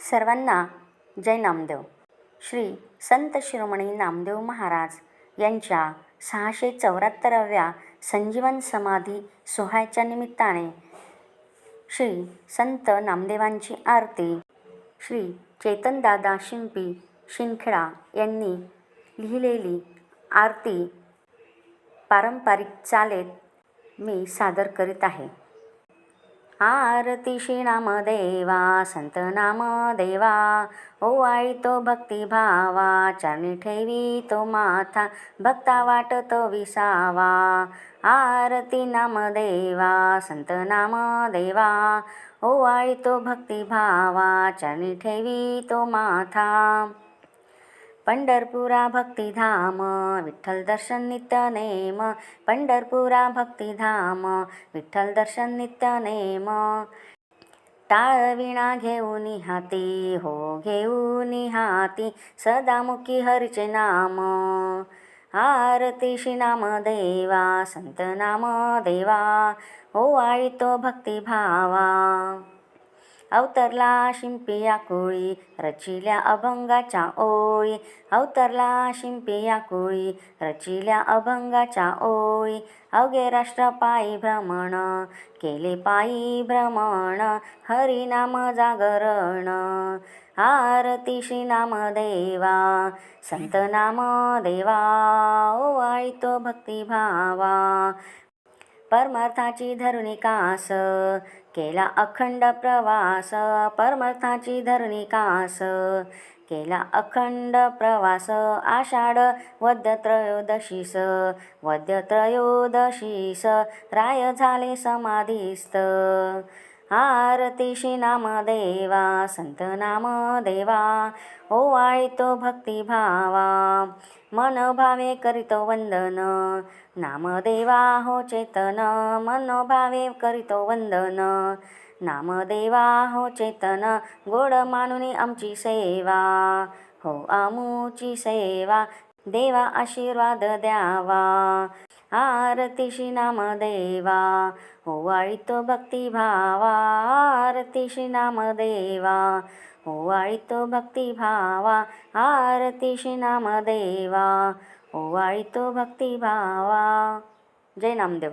सर्वांना जय नामदेव. श्री संत शिरोमणी नामदेव महाराज यांच्या सहाशे चौऱ्याहत्तराव्या संजीवन समाधी सोहळ्याच्या निमित्ताने श्री संत नामदेवांची आरती श्री चेतनदादा शिंपी शिंदखेडा यांनी लिहिलेली आरती पारंपरिक चालेत मी सादर करीत आहे. आरती श्री नामदेवा संत नाम देवा. ओ ओवाळी तो भक्तिभावा चरणी ठेवी तो माथा भक्ता वाटतो विसावा. आरती नाम देवा संत ओ ओवाळी तो भक्तिभावा चरणी ठेवी तो माथा. पंढरपुरा भक्तिधाम विठ्ठल दर्शन नित्य नेम. पंढरपुरा भक्तिधाम विठ्ठल दर्शन नित्य नेम. टाळविणा घेऊ घेऊन हाती हो घेऊन हाती सदामुखी हरीचे नाम. आरतीशी नाम देवा संत नाम देवा हो तो भक्तिभावा. अवतरला शिंपिया कोळी रचिल्या अभंगाच्या ओळी. अवतरला शिंपिया कोळी रचिल्या अभंगाच्या ओळी. अवघे राष्ट्र पायी भ्रमण केले पायी भ्रमण हरिनाम जागरण. आरतीशी नाम देवा संत नाम देवा ओवाळी तो भक्तिभावा. परमार्थाची धरुणी कास केला अखंड प्रवास परमार्थाची धरुणी कास केला अखंड प्रवास आषाढ वद्य त्रयोदशीस वद्य त्रयोदशीस राय झाले समाधीस्त आरती श्री नाम देवा संत नाम देवा ओवाळी तो भक्तिभावा मनोभावे करीतो वंदन नामदेवा हो चेतन मनोभावे करीतो वंदन नामदेवा हो चेतन गोड मानुनी आमची सेवा हो आमूची सेवा देवा आशीर्वाद द्यावा आरती नाम नामदेवा हो ओवाळी तो भक्तिभावा आरती नाम नामदेवा हो ओवाळी तो भक्तिभावा आरती नाम नामदेवा हो ओवाळी तो भक्तिभावा. जय नामदेव.